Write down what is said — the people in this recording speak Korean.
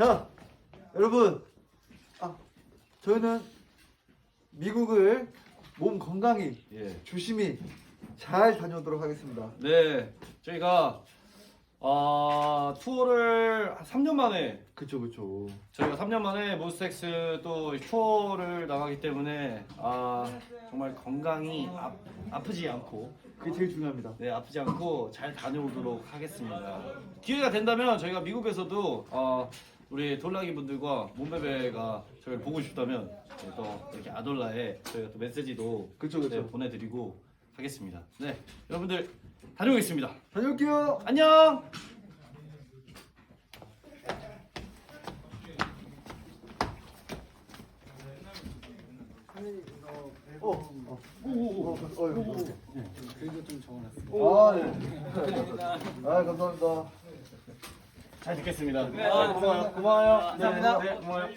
자, 여러분, 아, 저희는 미국을 몸 건강히 예. 조심히 잘 다녀오도록 하겠습니다. 네, 저희가 아, 투어를 한 3년 만에 그쵸, 그쵸. 저희가 3년 만에 모스텍스 또 투어를 나가기 때문에 아, 정말 건강히 아, 아프지 않고 그게 제일 중요합니다. 네, 아프지 않고 잘 다녀오도록 하겠습니다. 기회가 된다면 저희가 미국에서도 어, 우리 돌라기 분들과 몬베베가 저희를 보고 싶다면 네, 또 이렇게 아돌라에 저희가 또 메시지도 그쵸, 그쵸. 네, 보내드리고 하겠습니다. 네, 여러분들 다녀오겠습니다. 다녀올게요. 안녕. 어, 어, 오, 오, 어, 어, 어, 그리고 좀 적어놨어요. 어. 아, 네. 아, 감사합니다. 잘 듣겠습니다. 네, 아, 고마워요. 고마워요. 감사합니다. 네, 네, 고마워요.